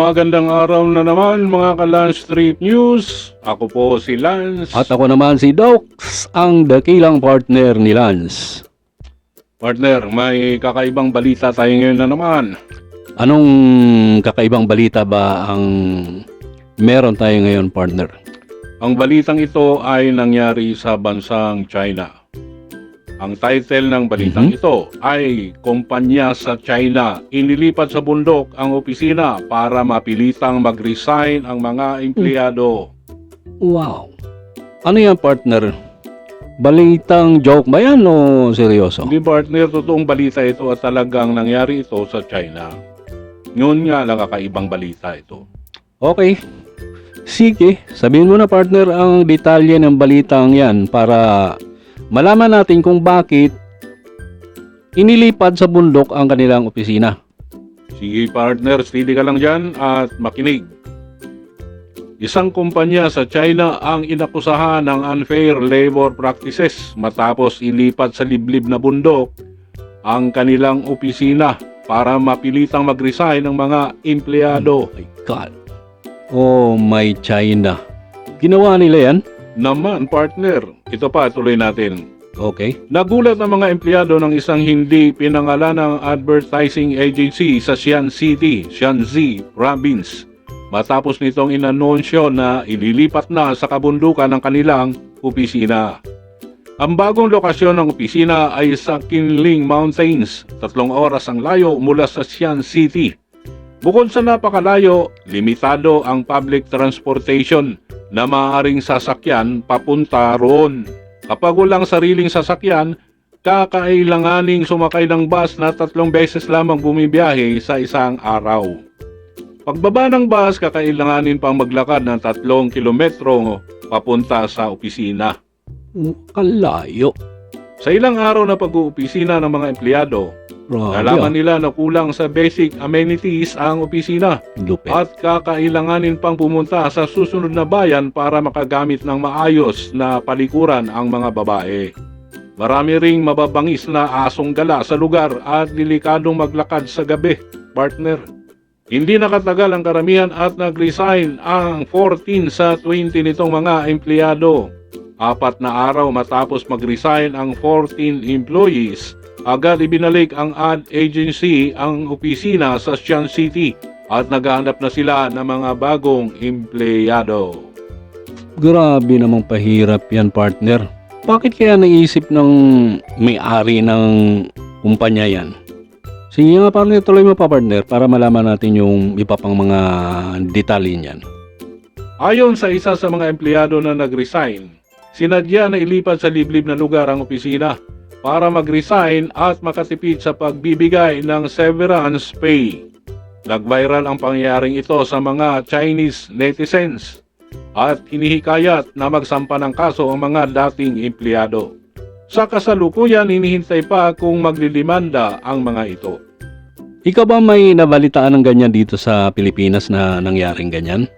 Magandang araw na naman mga ka-Lance Street News. Ako po si Lance. At ako naman si Docs, ang dakilang partner ni Lance. Partner, may kakaibang balita tayo ngayon na naman. Anong kakaibang balita ba ang meron tayo ngayon, partner? Ang balitang ito ay nangyari sa bansang China. Ang title ng balitang Mhm. ito ay Kumpanya sa China inilipat sa bundok ang opisina para mapilitang mag-resign ang mga empleyado. Wow. Ano yan, partner? Balitang joke ba yan o seryoso? Hindi partner, totoong balita ito at talagang nangyari ito sa China. Yun nga lang kakaibang balita ito. Okay. Sige, sabihin mo na partner ang detalye ng balitang yan para malaman natin kung bakit inilipad sa bundok ang kanilang opisina. Sige partner, steady ka lang dyan at makinig. Isang kumpanya sa China ang inakusahan ng unfair labor practices matapos ilipat sa liblib na bundok ang kanilang opisina para mapilitang mag-resign ng mga empleyado. Oh my God. Oh my China. Ginawa nila yan? Naman partner, ito pa tuloy natin. Okay. Nagulat ang mga empleyado ng isang hindi pinangalan ng advertising agency sa Xi'an City, Shanxi Province. Matapos nitong inanunsyo na ililipat na sa kabundukan ng kanilang opisina. Ang bagong lokasyon ng opisina ay sa Kinling Mountains, tatlong oras ang layo mula sa Xi'an City. Bukod sa napakalayo, limitado ang public transportation na maaaring sasakyan papunta roon. Kapag walang sariling sasakyan, kakailanganing sumakay ng bus na tatlong beses lamang bumibiyahe sa isang araw. Pagbaba ng bus, kakailanganin pang maglakad ng tatlong kilometro papunta sa opisina. Kalayo. Sa ilang araw na pag-uopisina ng mga empleyado, Grabe nalaman ah. nila na kulang sa basic amenities ang opisina Lupit. at kakailanganin pang pumunta sa susunod na bayan para makagamit ng maayos na palikuran ang mga babae. Marami ring mababangis na asong gala sa lugar at delikadong maglakad sa gabi, partner. Hindi nakatagal ang karamihan at nag-resign ang 14 sa 20 nitong mga empleyado. Apat na araw matapos mag-resign ang 14 employees, agad ibinalik ang ad agency ang opisina sa Xi'an City at naghahanap na sila ng mga bagong empleyado. Grabe namang pahirap yan, partner. Bakit kaya naisip ng may-ari ng kumpanya yan? Sige nga, partner, tuloy mo pa, partner, para malaman natin yung iba pang mga detalye niyan. Ayon sa isa sa mga empleyado na nag-resign, sinadya na ilipat sa liblib na lugar ang opisina para mag-resign at makatipid sa pagbibigay ng severance pay. Nag-viral ang pangyayaring ito sa mga Chinese netizens at hinihikayat na magsampa ng kaso ang mga dating empleyado. Sa kasalukuyan, hinihintay pa kung maglilimanda ang mga ito. Ikaw ba may nabalitaan ng ganyan dito sa Pilipinas na nangyaring ganyan?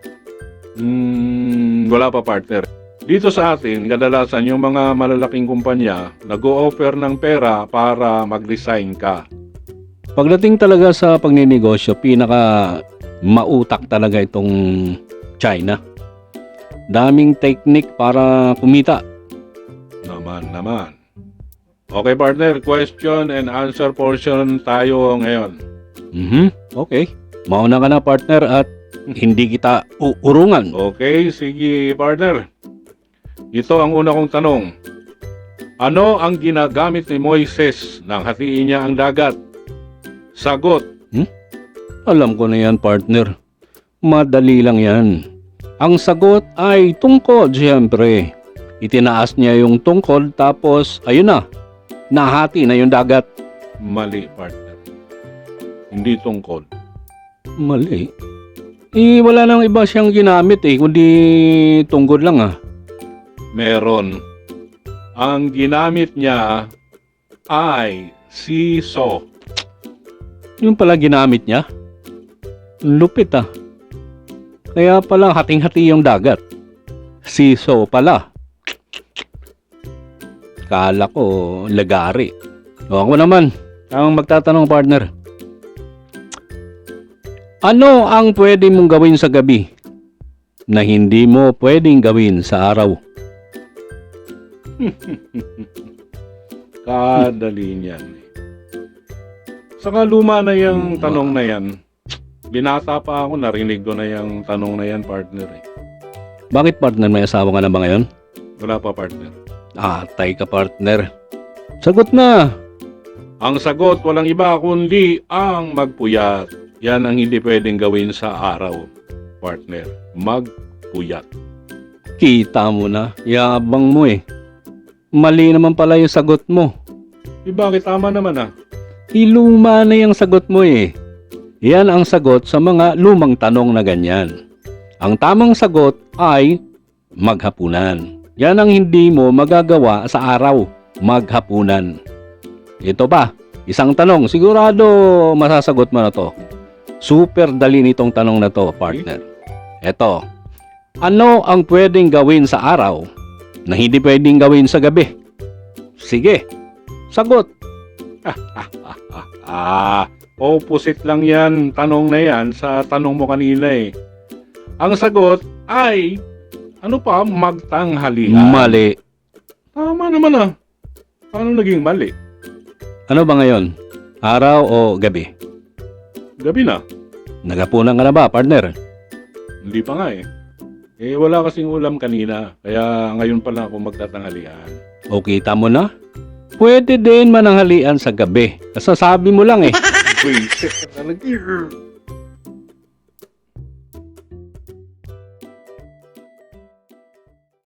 Hmm, wala pa partner. Dito sa atin, kadalasan yung mga malalaking kumpanya nag-o-offer ng pera para mag-resign ka. Pagdating talaga sa pagninegosyo, pinaka mautak talaga itong China. Daming technique para kumita. Naman, naman. Okay partner, question and answer portion tayo ngayon. Mhm. Okay. Mauna ka na partner at hindi kita uurungan. Okay, sige partner. Ito ang una kong tanong. Ano ang ginagamit ni Moises nang hatiin niya ang dagat? Sagot, Alam ko na yan partner. Madali lang yan. Ang sagot ay tungkod siyempre. Itinaas niya yung tungkod tapos ayun na. Nahati na yung dagat. mali partner. Hindi tungkol. Mali. Eh, wala nang iba siyang ginamit eh, kundi tunggod lang ah. Meron. Ang ginamit niya ay siso. Yung pala ginamit niya. Lupit ah. Kaya pala hating-hati yung dagat. Siso pala. Kala ko lagari. O ako naman, ang magtatanong partner. Ano ang pwede mong gawin sa gabi na hindi mo pwedeng gawin sa araw? Kadali niyan. Saka luma na yung tanong na yan. Binata pa ako, narinig ko na yung tanong na yan, partner. Eh. Bakit partner may asawa ka na ba ngayon? Wala pa, partner. Atay ka partner. Sagot na. Ang sagot, walang iba kundi ang magpuyat. Yan ang hindi pwedeng gawin sa araw, partner. Magpuyat. Kita mo na. Yabang mo eh. Mali naman pala yung sagot mo. Eh, bakit tama naman ah? Iluma na yung sagot mo eh. Yan ang sagot sa mga lumang tanong na ganyan. Ang tamang sagot ay maghapunan. Yan ang hindi mo magagawa sa araw, maghapunan. Ito ba? Isang tanong, sigurado masasagot mo na to. Super dali nitong tanong na to, partner. Ito, ano ang pwedeng gawin sa araw na hindi pwedeng gawin sa gabi? Sige, sagot. Ah, opposite lang yan, tanong na yan sa tanong mo kanina eh. Ang sagot ay, ano pa, magtanghalian. Mali. Tama naman ah. Paano naging mali? Ano ba ngayon? Araw o gabi? Gabi na. Nagapunan ka na ba, partner? Hindi pa nga eh. Eh, wala kasing ulam kanina. Kaya ngayon pa lang ako magtatanghalian. O kita mo na? Pwede din mananghalian sa gabi. Kasasabi mo lang eh. Wait, talaga.